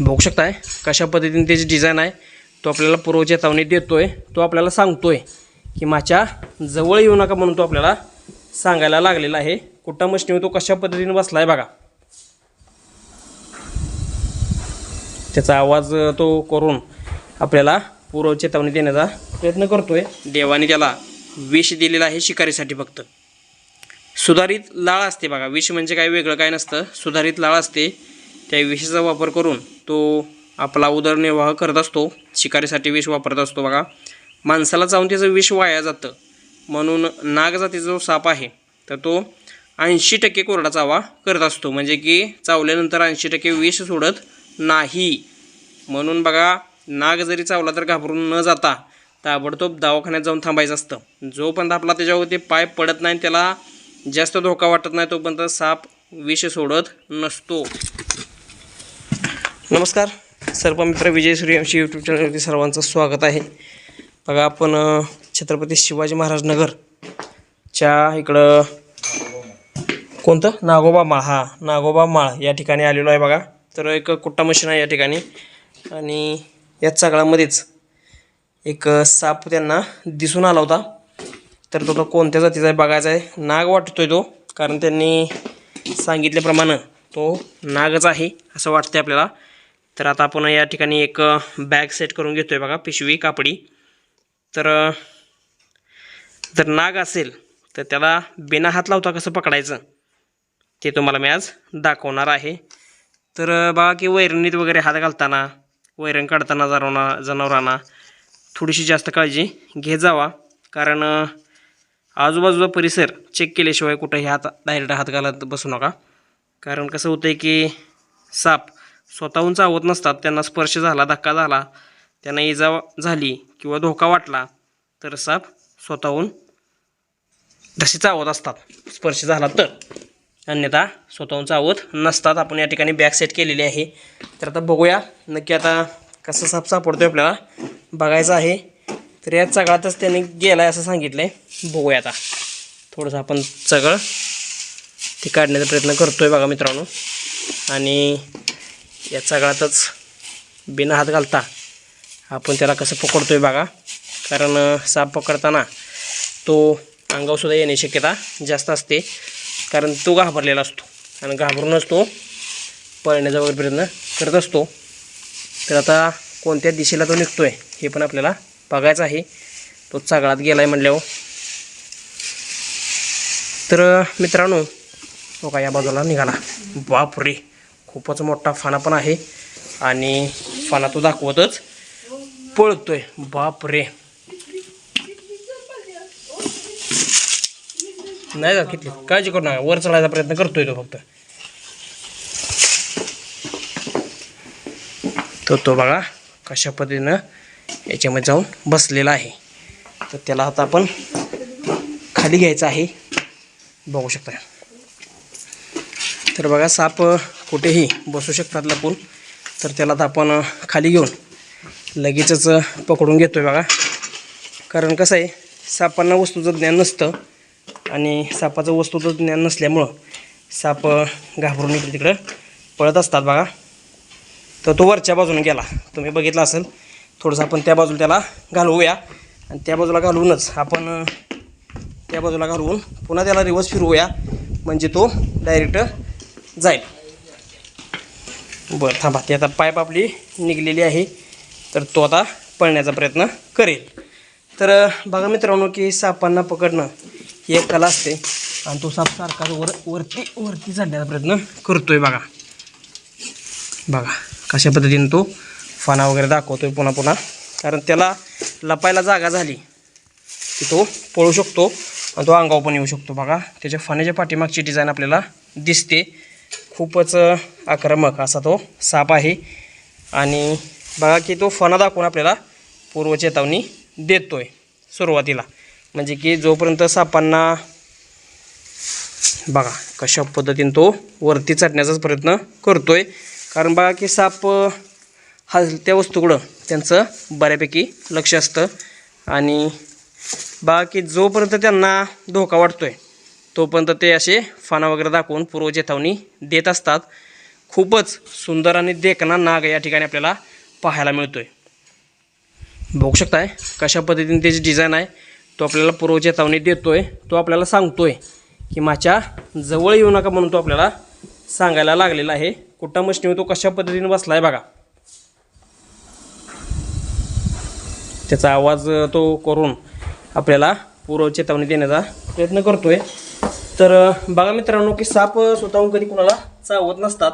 बघू शकताय कशा पद्धतीने त्याची डिझाईन आहे. तो आपल्याला पूर्व चेतावणी देतो आहे तो आपल्याला सांगतो आहे की माझ्या जवळ येऊ नका म्हणून तो आपल्याला सांगायला लागलेला आहे. कुठं मशनीवर तो कशा पद्धतीने बसला आहे बघा. त्याचा आवाज तो करून आपल्याला पूर्व चेतावणी देण्याचा प्रयत्न करतो आहे देवाने त्याला विष दिलेला आहे शिकारीसाठी फक्त. सुधारित लाळ असते बघा. विष म्हणजे काय वेगळं काय नसतं. सुधारित लाळ असते. त्या विषाचा वापर करून तो आपला उदरनिर्वाह करत असतो शिकारीसाठी विष वापरत असतो बघा. माणसाला जाऊन त्याचं विष वाया जातं. म्हणून नागजातीचा जो साप आहे तर तो ऐंशी टक्के कोरडा चावा करत असतो. म्हणजे की चावल्यानंतर ऐंशी टक्के विष सोडत नाही. म्हणून बघा नाग जरी चावला तर घाबरून न जाता ताबडतोब दवाखान्यात जाऊन थांबायचं असतं. जोपर्यंत आपला त्याच्यावरती पाय पडत नाही त्याला जास्त धोका वाटत नाही तोपर्यंत साप विष सोडत नसतो. नमस्कार. सर्व मित्र विजय सूर्यवंशी यूट्यूब चॅनलवरती सर्वांचं स्वागत आहे. बघा आपण छत्रपती शिवाजी महाराज नगरच्या इकडं कोणतं? नागोबा माळ. हा नागोबा माळ या ठिकाणी आलेलो आहे बघा. तर एक कुट्टा मशीन आहे या ठिकाणी. आणि या सगळ्यामध्येच एक साप त्यांना दिसून आला होता. तर तो तो कोणत्या जातीचा आहे बघायचा आहे. नाग वाटतोय तो कारण त्यांनी सांगितल्याप्रमाणे तो नागच आहे असं वाटतंय आपल्याला. तर आता आपण या ठिकाणी एक बॅग सेट करून घेतो आहे बघा पिशवी कापडी. तर जर नाग असेल तर त्याला बिना हात लावता कसं पकडायचं? ते तुम्हाला मी आज दाखवणार आहे. तर बघा की वैरणीत वगैरे हात घालताना वैरण काढताना जनावरांना जनावरांना थोडीशी जास्त काळजी घे जावा. कारण आजूबाजूचा परिसर चेक केल्याशिवाय कुठंही हात डायरेक्ट हात घालत बसू नका. कारण कसं होतं आहे की साप स्वतःहून चावत नसतात. त्यांना स्पर्श झाला धक्का झाला त्यांना इजा झाली किंवा धोका वाटला तर साप स्वतःहून तसे चावत असतात. स्पर्श झाला तर. अन्यथा स्वतःहून चावत नसतात. आपण या ठिकाणी बॅक सेट केलेली आहे. तर आता बघूया. नक्की आता कसं साप सापडतोय आपल्याला बघायचं आहे. तर या चगळातच त्याने गेला आहे असं सांगितलं आहे बघूया आता. थोडंसं आपण चगळ ते काढण्याचा प्रयत्न करतो आहे बघा मित्रांनो. आणि या सगळ्यातच बिना हात घालता आपण त्याला कसं पकडतो आहे बघा. कारण साप पकडताना तो अंगावरसुद्धा येण्याची शक्यता जास्त असते. कारण तो घाबरलेला असतो आणि घाबरूनच तो पळण्याचा वगैरे प्रयत्न करत असतो. तर आता कोणत्या दिशेला तो निघतो आहे हे पण आपल्याला बघायचं आहे. तो चागळात गेला आहे म्हणल्यावर. तर मित्रांनो तो का या बाजूला निघाला. बापरे! खूपच मोठा फाना पण आहे. आणि फाना तो दाखवतच. पळतोय. बापरे. नाही का किती? काळजी करू नका. वर चढायचा प्रयत्न करतोय तो फक्त. तो तो बघा कशा पद्धतीनं याच्यामध्ये जाऊन बसलेला आहे. तर त्याला आता आपण खाली घ्यायचं आहे. बघू शकता. तर बघा साप कुठेही बसू शकतात लपून. तर त्याला तर आपण खाली घेऊन लगेचच पकडून घेतोय बघा. कारण कसं आहे सापांना वस्तूचं ज्ञान नसतं आणि सापाचं वस्तूचं ज्ञान नसल्यामुळं साप घाबरून इकडे तिकडं पळत असतात बघा. तर तो वरच्या बाजूने गेला. तुम्ही बघितला असेल थोडंसं आपण त्या बाजूला त्याला घालवूया. आणि त्या बाजूला घालवूनच आपण त्या बाजूला घालवून पुन्हा त्याला रिवर्स फिरवूया. म्हणजे तो डायरेक्ट जाईल. बरं थांबा. ती आता पाईप आपली निघलेली आहे. तर तो आता पळण्याचा प्रयत्न करेल. तर बघा मित्रांनो की सापांना पकडणं ही एक कला असते. आणि तो साप सारखा वर वरती वरती चढण्याचा प्रयत्न करतोय बघा. बघा कशा पद्धतीने तो फाना वगैरे दाखवतोय पुन्हा पुन्हा. कारण त्याला लपायला जागा झाली की तो पळू शकतो. आणि तो अंगावर पण येऊ शकतो बघा. त्याच्या फण्याच्या पाठीमागची डिझाईन आपल्याला दिसते. खूपच आक्रमक असा तो साप आहे. आणि बघा की तो फणा दाखवून आपल्याला पूर्वचेतावणी देतोय सुरुवातीला. म्हणजे की जोपर्यंत सापांना बघा कशा पद्धतीने तो वरती चढण्याचाच प्रयत्न करतोय. कारण बघा की साप हलत्या वस्तूकडं त्यांचं बऱ्यापैकी लक्ष असतं. आणि बघा की जोपर्यंत त्यांना धोका वाटतोय तोपर्यंत ते असे फाना वगैरे दाखवून पूर्व चेतावणी देत असतात. खूपच सुंदर आणि देखणा नाग या ठिकाणी आपल्याला पाहायला मिळतोय. बघू शकताय कशा पद्धतीने त्याची डिझाईन आहे. तो आपल्याला पूर्व चेतावणी देतोय. तो आपल्याला सांगतोय की माझ्या जवळ येऊ नका म्हणून तो आपल्याला सांगायला लागलेला आहे. कुठं मशनीवर तो कशा पद्धतीने बसला आहे बघा. त्याचा आवाज तो करून आपल्याला पूर्व चेतावणी देण्याचा प्रयत्न करतोय. तर बघा मित्रांनो की साप स्वतःहून कधी कुणाला चावत नसतात.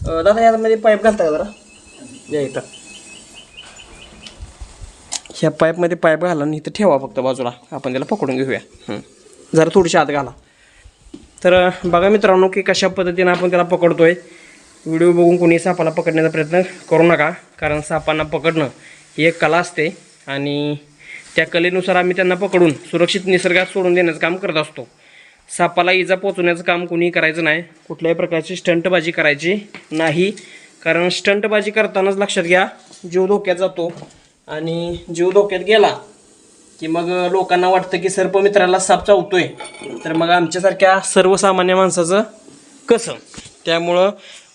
दादा दादा यामध्ये पाईप घालता का जरा? या इथं. ह्या पाईपमध्ये पाईप घाला आणि इथं ठेवा फक्त बाजूला. आपण त्याला पकडून घेऊया. जरा थोडीशी आत घाला. तर बघा मित्रांनो की कशा पद्धतीनं आपण त्याला पकडतोय. व्हिडिओ बघून कोणी सापाला पकडण्याचा प्रयत्न करू नका कारण सापांना पकडणं ही एक कला असते. आणि त्या कलेनुसार आम्ही त्यांना पकडून सुरक्षित निसर्गात सोडून देण्याचं काम करत असतो. सापाला इजा पोचवण्याचं काम कुणी करायचं नाही. कुठल्याही प्रकारची स्टंटबाजी करायची नाही. कारण स्टंटबाजी करतानाच लक्षात घ्या जीव धोक्यात जातो आणि जीव धोक्यात गेला की मग लोकांना वाटतं की सर्पमित्राला साप चावतोय. तर मग आमच्यासारख्या सर्वसामान्य माणसाचं कसं? त्यामुळं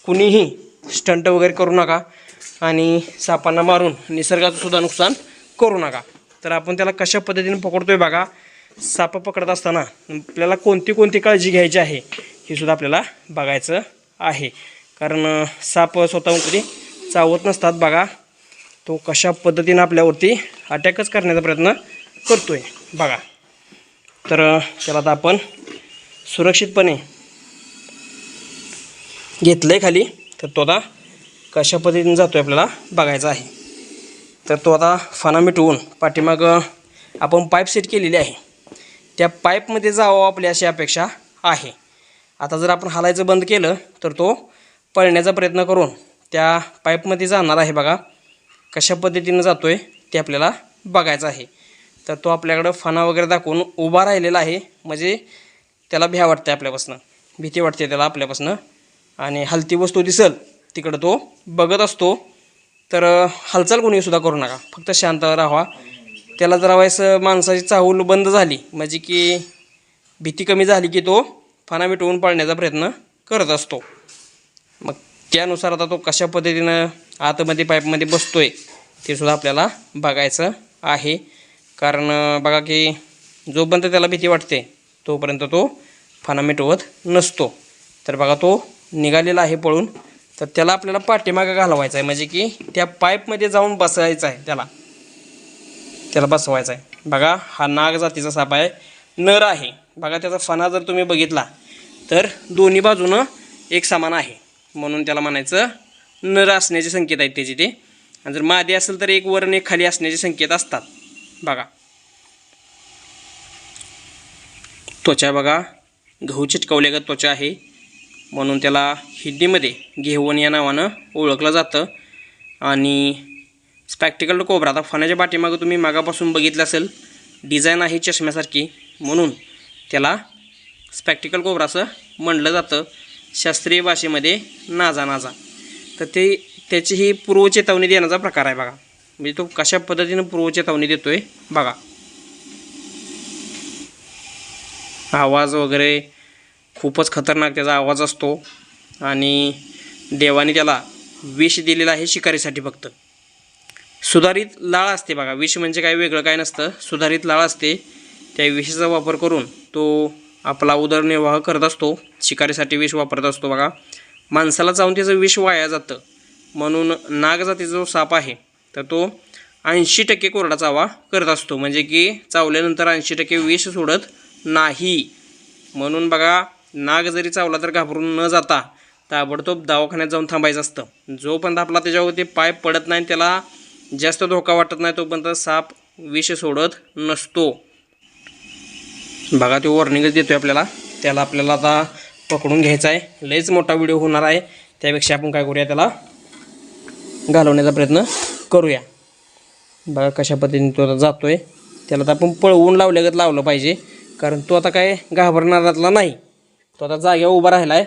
कुणीही स्टंट वगैरे करू नका आणि सापांना मारून निसर्गाचं सुद्धा नुकसान करू नका. तर आपण त्याला कशा पद्धतीने पकडतोय बघा. साप पकडत असताना आपल्याला कोणती कोणती काळजी घ्यायची आहे हे सुद्धा आपल्याला बघायचं आहे. कारण साप स्वतःहून कधी चावत नसतात बघा. तो कशा पद्धतीनं आपल्यावरती अटॅकच करण्याचा प्रयत्न करतोय बघा. तर त्याला आता आपण सुरक्षितपणे घेतलं आहे खाली. तर तो आता कशा पद्धतीने जातो आहे आपल्याला बघायचा आहे. तर तो आता फणा मिटवून पाठीमागं आपण पाईप सेट केलेली आहे. त्या पाईपमध्ये जावं आपली अशी अपेक्षा आहे. आता जर आपण हालायचं बंद केलं तर तो पळण्याचा प्रयत्न करून त्या पाईपमध्ये जाणार आहे बघा. कशा पद्धतीनं जातो आहे ते आपल्याला बघायचं आहे. तर तो आपल्याकडं फणा वगैरे दाखवून उभा राहिलेला आहे. म्हणजे त्याला भ्या वाटते आपल्यापासनं. भीती वाटते त्याला आपल्यापासनं. आणि हलती वस्तू दिसल तिकडं तो बघत असतो. तर हालचाल कोणीसुद्धा करू नका. फक्त शांत राहा त्याला जरा वयस माणसाची चाहूल बंद झाली. म्हणजे की भीती कमी झाली की तो फणा मिटवून पाळण्याचा प्रयत्न करत असतो. मग त्यानुसार आता तो कशा पद्धतीनं आतमध्ये पाईपमध्ये बसतोय ते सुद्धा आपल्याला बघायचं आहे. कारण बघा की जोपर्यंत त्याला भीती वाटते तोपर्यंत तो फणा मिटवत नसतो. तर बघा तो निघालेला आहे पळून. तर त्याला आपल्याला पाठीमागं घालवायचा आहे. म्हणजे की त्या पाईपमध्ये जाऊन बसायचं आहे त्याला. त्याला बसवायचा आहे बघा हा नाग जातीचा साप आहे. नर आहे. बघा त्याचा फणा जर तुम्ही बघितला तर दोन्ही बाजूनं एक समान आहे. म्हणून त्याला म्हणायचं नर असण्याचे संकेत आहेत त्याचे ते. आणि जर मादी असेल तर एक वरण एक खाली असण्याचे संकेत असतात. बघा. त्वचा बघा. गहू चिटकवल्यागत त्वचा आहे. म्हणून त्याला हिंदीमध्ये घेवण या नावानं ओळखलं जातं. आणि स्पॅक्टिकल कोबरा आता फण्याच्या पाठीमागं तुम्ही मागापासून बघितलं असेल डिझाईन आहे चष्म्यासारखी. म्हणून त्याला स्पॅक्टिकल कोबरा असं म्हणलं जातं. शास्त्रीय भाषेमध्ये नाजा नाजा. तर ते त्याची ही पूर्वचेतावणी देण्याचा प्रकार आहे बघा. म्हणजे तो कशा पद्धतीनं पूर्वचेतावणी आहे बघा. आवाज वगैरे खूपच खतरनाक त्याचा आवाज असतो. आणि देवाने त्याला विष दिलेला आहे शिकारीसाठी फक्त. सुधारित लाळ असते बघा. विष म्हणजे काय वेगळं काय नसतं. सुधारित लाळ असते. त्या विषाचा वापर करून तो आपला उदरनिर्वाह करत असतो. शिकारीसाठी विष वापरत असतो बघा. माणसाला चावून त्याचं विष वाया जातं. म्हणून नागजातीचा जो साप आहे तर तो ऐंशी टक्के कोरडा चावा करत असतो. म्हणजे की चावल्यानंतर ऐंशी टक्के विष सोडत नाही. म्हणून बघा नाग जरी चावला तर घाबरून न जाता ताबडतोब दवाखान्यात जाऊन थांबायचं असतं. जोपर्यंत आपला त्याच्यावरती पाय पडत नाही त्याला जास्त धोका वाटत नाही तोपर्यंत साप विष सोडत नसतो. बघा तो वॉर्निंगच देतोय आपल्याला. त्याला आपल्याला आता पकडून घ्यायचा आहे. लयच मोठा व्हिडिओ होणार आहे. त्यापेक्षा आपण काय करूया त्याला? घालवण्याचा प्रयत्न करूया. बघा कशा पद्धतीने तो आता जातोय. त्याला तर आपण पळवून लावल्यागत लावलं पाहिजे. कारण तो आता काय घाबरणारातला नाही. तो आता जाग्यावर उभा राहिला आहे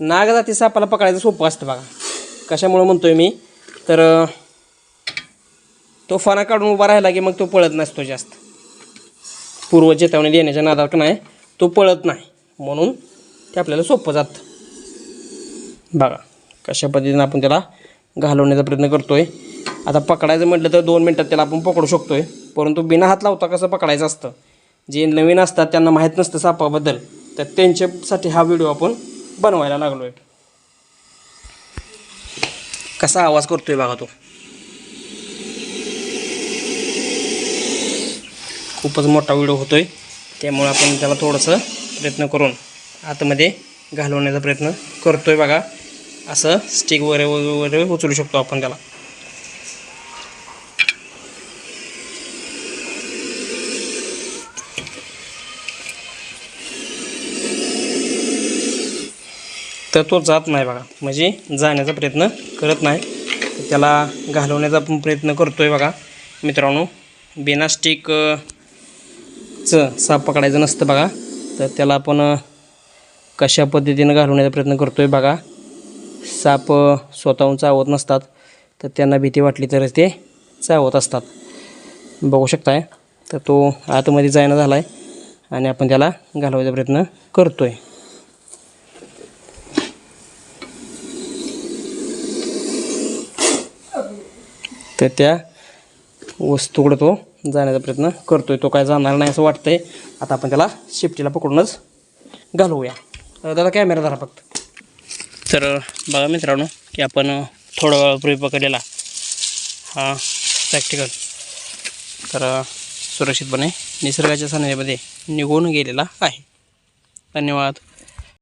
नागजाती सापाला पकडायचं सोपं असतं बघा. कशामुळं म्हणतोय मी? तर तो फणा काढून उभा राहिला की मग तो पळत नसतो जास्त. पूर्व चेतावणी देण्याच्या नादात नाही तो पळत नाही. म्हणून ते आपल्याला सोपं जातं. बघा कशा पद्धतीनं आपण त्याला घालवण्याचा प्रयत्न करतो आहे आता पकडायचं म्हटलं तर दोन मिनटात त्याला आपण पकडू शकतो आहे परंतु बिना हात लावता कसं पकडायचं असतं? जे नवीन असतात त्यांना माहीत नसतं सापाबद्दल. तर त्यांच्यासाठी हा व्हिडिओ आपण बनवायला लागलो आहे कसा आवाज करतो आहे बघा तो. खूपच मोठा व्हिडिओ आहे त्यामुळे आपण त्याला थोडंसं प्रयत्न करून आतमध्ये घालवण्याचा प्रयत्न करतो आहे बघा. असं स्टिक वगैरे वगैरे उचलू शकतो आपण त्याला. तर तो जात नाही बघा. म्हणजे जाण्याचा प्रयत्न करत नाही. त्याला घालवण्याचा पण प्रयत्न करतो आहे बघा. मित्रांनो बिना स्टिक चं साप पकडायचं नसतं बघा. तर त्याला आपण कशा पद्धतीनं घालवण्याचा प्रयत्न करतो आहे बघा. साप स्वतःहून चावत नसतात. तर त्यांना भीती वाटली तरच ते चावत असतात. बघू शकताय. तर तो आतमध्ये जायना झाला आहे आणि आपण त्याला घालवायचा प्रयत्न करतो आहे तर त्या वस्तूकडं तो जाण्याचा प्रयत्न करतोय. तो काय जाणार नाही असं वाटतंय. आता आपण त्याला शेफ्टीला पकडूनच घालवूया. दादा कॅमेरा धरा फक्त. तर बघा मित्रांनो की आपण थोडा वेळापूर्वी पकडलेला हा प्रॅक्टिकल तर सुरक्षितपणे निसर्गाच्या सान्निध्यामध्ये निघून गेलेला आहे. धन्यवाद.